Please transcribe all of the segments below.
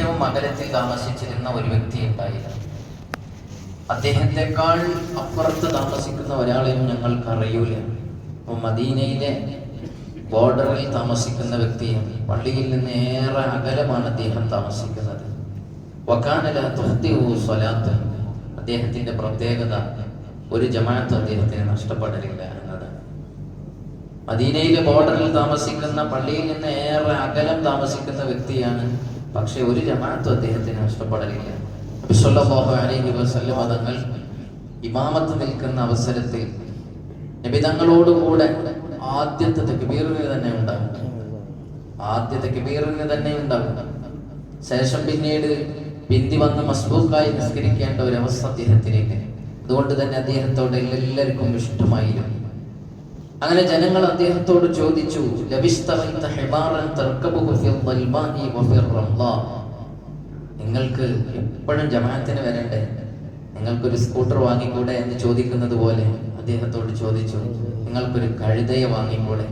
ഏറ്റവും അകലത്തിൽ താമസിച്ചിരുന്ന ഒരു വ്യക്തി ഉണ്ടായിരുന്നു അദ്ദേഹത്തെക്കാൾ അപ്പുറത്ത് താമസിക്കുന്ന ഒരാളെയും ഞങ്ങൾക്ക് അറിയൂല മദീനയിലെ ബോർഡറിൽ താമസിക്കുന്ന വ്യക്തിയാണ് പള്ളിയിൽ നിന്ന് ഏറെ അകലമാണ് അദ്ദേഹം താമസിക്കുന്നത്. വക്കാനല തുഹ്തിഹു സ്വലാത്ത്. അദ്ദേഹത്തിന്റെ പ്രത്യേകത ഒരു ജമാഅത്ത് അദ്ദേഹത്തിന് നഷ്ടപ്പെടലില്ല എന്നത്. മദീനയിലെ ബോർഡറിൽ താമസിക്കുന്ന പള്ളിയിൽ നിന്ന് ഏറെ അകലം താമസിക്കുന്ന വ്യക്തിയാണ് പക്ഷെ ഒരു ജമാഅത്തും അദ്ദേഹത്തിന് നഷ്ടപ്പെടലില്ല. നബി അലൈഹി വസല്ലം തങ്ങൾ ഇമാമത്ത് നിൽക്കുന്ന അവസരത്തിൽ നബി തങ്ങളോടുകൂടെ ആദ്യത്തെ തക്ബീറിന് തന്നെ ഉണ്ടാകും ആദ്യത്തെ തക്ബീറിന് തന്നെ ഉണ്ടാകും ശേഷം പിന്നീട് പിന്തി വന്ന് മസ്ബൂക്കായി നിസ്കരിക്കേണ്ട ഒരു അവസ്ഥ അദ്ദേഹത്തിലേക്ക്. അതുകൊണ്ട് തന്നെ അദ്ദേഹത്തോട് എല്ലാവർക്കും ഇഷ്ടമായിരുന്നു. അങ്ങനെ ജനങ്ങൾ അദ്ദേഹത്തോട് ചോദിച്ചു നിങ്ങൾക്ക് എപ്പോഴും ജമാഅത്തിന് വരണ്ടേ? നിങ്ങൾക്കൊരു സ്കൂട്ടർ വാങ്ങിക്കൂടെ? എന്ന് ചോദിക്കുന്നത് പോലെ അദ്ദേഹത്തോട് ചോദിച്ചു നിങ്ങൾക്കൊരു കഴുതയെ വാങ്ങിക്കൂടെ?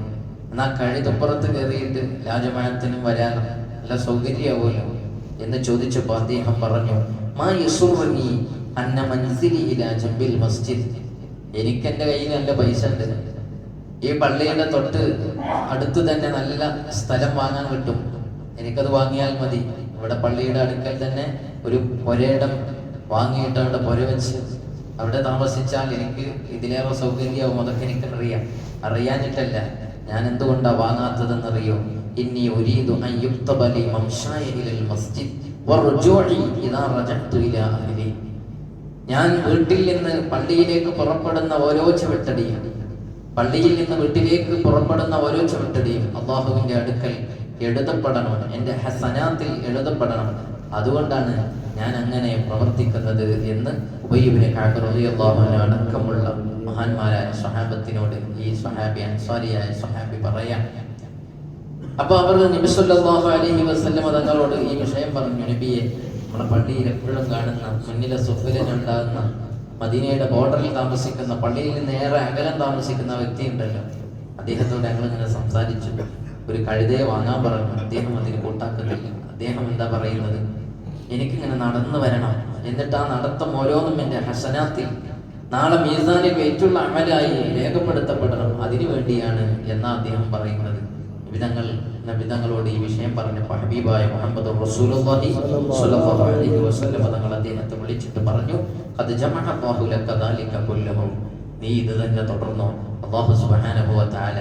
എന്നാ കഴുതപ്പുറത്ത് കയറിയിട്ട് രാജമാനത്തിനും വരാൻ നല്ല സൗകര്യമാവുമല്ലോ? എന്ന് ചോദിച്ചപ്പോൾ അദ്ദേഹം പറഞ്ഞു മാ യസുറനി അന്ന ഇലാ ജംബിൽ മസ്ജിദ്. എനിക്ക് എന്റെ കയ്യിൽ നല്ല പൈസ ഉണ്ട്. ഈ പള്ളിയുടെ തൊട്ട് അടുത്ത് തന്നെ നല്ല സ്ഥലം വാങ്ങാൻ കിട്ടും. എനിക്കത് വാങ്ങിയാൽ മതി. ഇവിടെ പള്ളിയുടെ അടുക്കൽ തന്നെ ഒരു പുരയിടം വാങ്ങിയിട്ട് അവിടെ പുര വെച്ച് അവിടെ താമസിച്ചാൽ എനിക്ക് ഇതിലേറെ സൗകര്യമാവും അതൊക്കെ എനിക്കറിയാം. അറിയാനിട്ടല്ല ഞാൻ എന്തുകൊണ്ടാ വാങ്ങാത്തതെന്നറിയോ? ഇന്നി ഉരീദു അൻ യുക്തബ ലി മംശായ ഇലൽ മസ്ജിദ് ഞാൻ വീട്ടിൽ നിന്ന് പള്ളിയിലേക്ക് പുറപ്പെടുന്ന ഓരോ ചവിട്ടടിയും പള്ളിയിൽ നിന്ന് വീട്ടിലേക്ക് പുറപ്പെടുന്ന ഓരോ ചവിട്ടടിയും അള്ളാഹുവിന്റെ അടുക്കൽ എഴുതപ്പെടണം. എന്റെ ഹസനാത്തിൽ എഴുതപ്പെടണം. അതുകൊണ്ടാണ് ഞാൻ അങ്ങനെ പ്രവർത്തിക്കുന്നത് എന്ന് ഉബയ്യബിനെ അള്ളാഹുവിന് അടക്കമുള്ള മഹാന്മാരായ സഹാബത്തിനോട് ഈ സഹാബി അൻസാരിയായ സഹാബി പറയാം. അപ്പൊ അവർ നബിസ്വല്ലാഹു അലൈഹി വസ്ലം തങ്ങളോട് ഈ വിഷയം പറഞ്ഞു നബിയെ നമ്മുടെ പള്ളിയിൽ എപ്പോഴും കാണുന്ന മുന്നിലെ സുഫിലുണ്ടാകുന്ന മദീനയുടെ ബോർഡറിൽ താമസിക്കുന്ന പള്ളിയിൽ നേരെ അകലം താമസിക്കുന്ന വ്യക്തി ഉണ്ടല്ലോ അദ്ദേഹത്തോട് ഞങ്ങൾ ഇങ്ങനെ സംസാരിച്ചു. ഒരു കഴുതയെ വാങ്ങാൻ പറഞ്ഞു. അദ്ദേഹം അതിന് കൂട്ടാക്കുന്നില്ല അദ്ദേഹം എന്താ പറയുന്നത്? എനിക്കിങ്ങനെ നടന്നു വരണം. എന്നിട്ട് ആ നടത്തം ഓരോന്നും എന്റെ ഹസനാത്തിൽ. നാളെ മീസാനിൽ ഏറ്റുള്ള അമലായി രേഖപ്പെടുത്തപ്പെടണം. അതിനു വേണ്ടിയാണ് എന്നാ അദ്ദേഹം പറയുന്നത്. വിധങ്ങൾ വിധങ്ങളോട് ഈ വിഷയം പറഞ്ഞപ്പോൾ ഹബീബായ മുഹമ്മദ് റസൂലുള്ളാഹി സ്വല്ലല്ലാഹു അലൈഹി വസല്ലം തങ്ങൾ അദ്ദേഹത്തെ വിളിച്ചിട്ട് പറഞ്ഞു അത് ജമഅ അല്ലാഹു ലക ദാലിക കുല്ലഹു. നീ ഇത് തന്നെ തുടർന്നു? അല്ലാഹു സുബ്ഹാനഹു വ തആല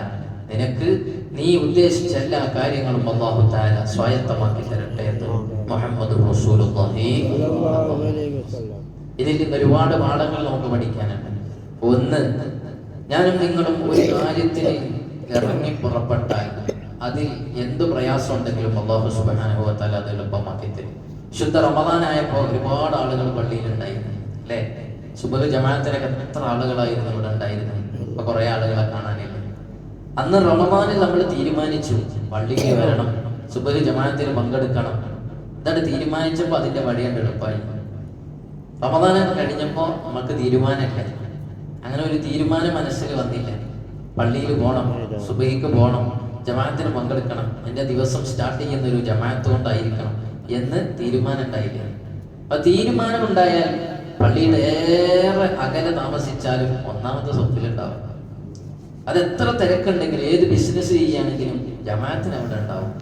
നിനക്ക് നീ ഉദ്ദേശിച്ച എല്ലാ കാര്യങ്ങളും അല്ലാഹു തആല സ്വായത്തമാക്കി തരട്ടെ എന്ന് മുഹമ്മദ് റസൂലുള്ളാഹി ഇതിൽ നിന്ന് ഒരുപാട് പാഠങ്ങൾ നമുക്ക് പഠിക്കാനുണ്ട്. ഒന്ന് ഞാനും നിങ്ങളും ഒരു കാര്യത്തിൽ ഇറങ്ങി പുറപ്പെട്ടാൽ അതിൽ എന്ത് പ്രയാസം ഉണ്ടെങ്കിലും അള്ളാഹു സുബാനുഭവത്താൽ അത് എളുപ്പമാക്കി തരും. ശുദ്ധ റമദാനായപ്പോൾ ഒരുപാട് ആളുകൾ പള്ളിയിലുണ്ടായിരുന്നു അല്ലേ? സുബഹ ജമാനത്തിനൊക്കെ എത്ര ആളുകളായിരുന്നു ഇവിടെ ഉണ്ടായിരുന്നു ഇപ്പൊ കുറെ ആളുകളെ കാണാനില്ല. അന്ന് റമദാനിൽ നമ്മൾ തീരുമാനിച്ചു പള്ളിക്ക് വരണം സുബഹ ജമാനത്തിൽ പങ്കെടുക്കണം. ഇതാണ് തീരുമാനിച്ചപ്പോൾ അതിന്റെ വഴിയുണ്ട് എളുപ്പമായി. റമദാനം കഴിഞ്ഞപ്പോൾ നമുക്ക് തീരുമാനമില്ല. അങ്ങനെ ഒരു തീരുമാനം മനസ്സിൽ വന്നില്ല. പള്ളിയിൽ പോകണം സുബൈക്ക് പോകണം ജമാഅത്തിന് പങ്കെടുക്കണം. എന്റെ ദിവസം സ്റ്റാർട്ട് ചെയ്യുന്ന ഒരു ജമാഅത്ത് കൊണ്ടായിരിക്കണം എന്ന് തീരുമാനം ഉണ്ടായില്ല അപ്പൊ തീരുമാനം ഉണ്ടായാൽ പള്ളിയുടെ ഏറെ അകലെ താമസിച്ചാലും ഒന്നാമത്തെ സ്വത്തിലുണ്ടാവും. അത് എത്ര തിരക്കുണ്ടെങ്കിലും ഏത് ബിസിനസ് ചെയ്യുകയാണെങ്കിലും ജമാഅത്തിന് അവിടെ ഉണ്ടാവും.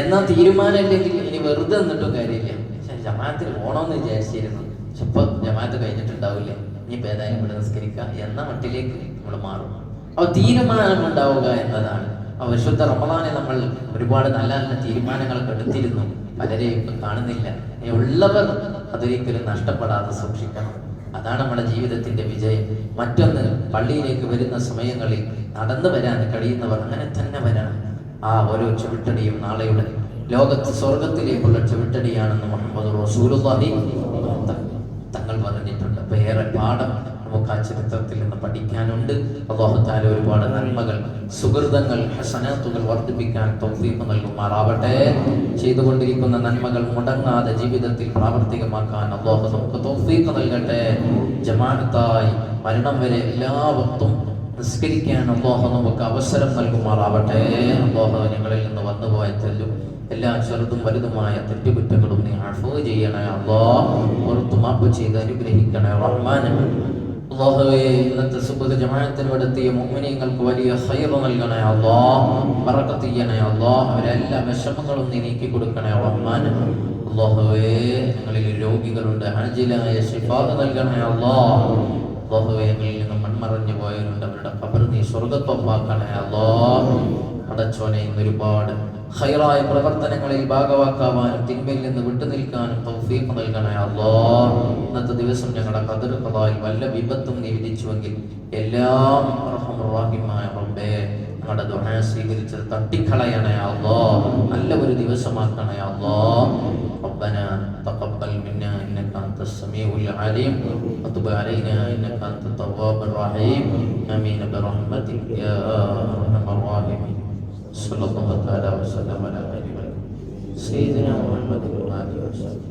എന്നാൽ തീരുമാനമില്ലെങ്കിൽ ഇനി വെറുതെ നിന്നിട്ടും കാര്യമില്ല. പക്ഷെ ജമാഅത്തിന് പോകണമെന്ന് വിചാരിച്ചിരുന്നു. പക്ഷെ ഇപ്പൊ ജമാഅത്ത് കഴിഞ്ഞിട്ടുണ്ടാവില്ല. ഇനി ഏതായാലും ഇവിടെ നിസ്കരിക്കുക എന്ന മട്ടിലേക്ക് നമ്മൾ മാറും. അപ്പൊ തീരുമാനം ഉണ്ടാവുക എന്നതാണ് വിശുദ്ധ റമദാനെ നമ്മൾ ഒരുപാട് നല്ല നല്ല തീരുമാനങ്ങളൊക്കെ എടുത്തിരുന്നു. പലരെയും ഇപ്പം കാണുന്നില്ല. ഉള്ളവർ അതൊരിക്കലും നഷ്ടപ്പെടാതെ സൂക്ഷിക്കണം. അതാണ് നമ്മുടെ ജീവിതത്തിന്റെ വിജയം. മറ്റൊന്ന് പള്ളിയിലേക്ക് വരുന്ന സമയങ്ങളിൽ നടന്നു വരാൻ കഴിയുന്നവർ അങ്ങനെ തന്നെ വരണം. ആ ഓരോ ചുവട്ടടിയും നാളെയുടെ ലോകത്ത് സ്വർഗത്തിലേക്കുള്ള ചുവട്ടടിയാണെന്ന് മുഹമ്മദ് റസൂലുള്ളാഹി തങ്ങൾ പറഞ്ഞിട്ടുണ്ട്. അപ്പൊ ഏറെ പാഠം നമുക്ക് ആ ചരിത്രത്തിൽ നിന്ന് പഠിക്കാനുണ്ട് അള്ളാഹുത്താല ഒരുപാട് നന്മകൾ സുഹൃതങ്ങൾ ഹസനാത്തുകൾ വർദ്ധിപ്പിക്കാൻ തൗഫീഖ് നൽകുമാറാവട്ടെ. ചെയ്തുകൊണ്ടിരിക്കുന്ന നന്മകൾ മുടങ്ങാതെ ജീവിതത്തിൽ പ്രാവർത്തികമാക്കാൻ അള്ളാഹു നമുക്ക് തൗഫീഖ് നൽകട്ടെ. ജമാനത്തായി മരണം വരെ എല്ലാ വക്തും നിസ്കരിക്കാൻ അള്ളാഹു നമുക്ക് അവസരം നൽകുമാറാവട്ടെ. അള്ളാഹു ഞങ്ങളിൽ നിന്ന് വന്നുപോയ തെല്ലും എല്ലാ ചെറുതും വലുതുമായ തെറ്റുകുറ്റങ്ങളും നീ അഫോ ചെയ്യണേ അള്ളാഹ് പുറത്തു മാപ്പ് ചെയ്ത് അനുഗ്രഹിക്കണേ റഹ്മാൻ. അള്ളാഹുവേ ഇന്നത്തെ സുബഹ ജമാഅത്തിനോടെത്തിയ മുഅ്മിനീങ്ങൾക്ക് വലിയ ഖൈർ നൽകണേ അല്ലാഹ് മറക്കത്തിയണേ അല്ലാഹ് അവരെല്ലാ വിഷമങ്ങളും നീക്കി കൊടുക്കണേ റഹ്മാൻ. അള്ളാഹുവേ ഞങ്ങളിൽ രോഗികളുണ്ട് ആജിലായ ശിഫാദ് നൽകണേ അല്ലാഹ് അള്ളാഹുവേ ഞങ്ങളിൽ നിന്ന് മൺമറഞ്ഞു പോയവരുണ്ട് അവരുടെ കബർ നീ സ്വർഗത്വമാക്കണേ അല്ലാഹ് അടച്ചോനെ ഇന്ന് ഒരുപാട് ഹൈറായ പ്രവർത്തനങ്ങളിൽ ഭാഗവാക്കാവാനും തിന്മയിൽ നിന്ന് വിട്ടുനിൽക്കാനും തൗഫീഖ് നൽകണേ അല്ലാ ഇന്നത്തെ ദിവസം ഞങ്ങളുടെ കതിർക്കതായി വല്ല വിപത്തും നീ വിധിച്ചുവെങ്കിൽ എല്ലാം റഹമുറാഹിമായ റബ്ബേ ഞങ്ങളുടെ ദുആ സ്വീകരിച്ചത് തട്ടിക്കളയണേ അല്ലാ നല്ല ഒരു ദിവസമാക്കണേ അല്ലാ ربنا تقبل منا انك انت السميع العليم وتب علينا انك انت التواب الرحيم امين برحمتك يا ارحم الراحمين صلى الله تعالى وسلم على خير خلقه سيدنا محمد وآله وسلم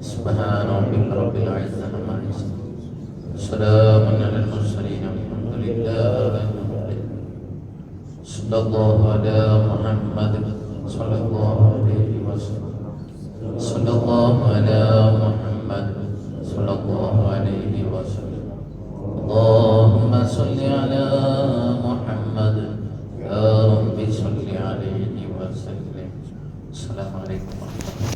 سبحان ربك رب العزة عما يصفون سلام على المرسلين والحمد لله رب العالمين صلى الله على محمد صلى الله عليه وسلم صلى الله على محمد صلى الله عليه وسلم اللهم صل so that one the one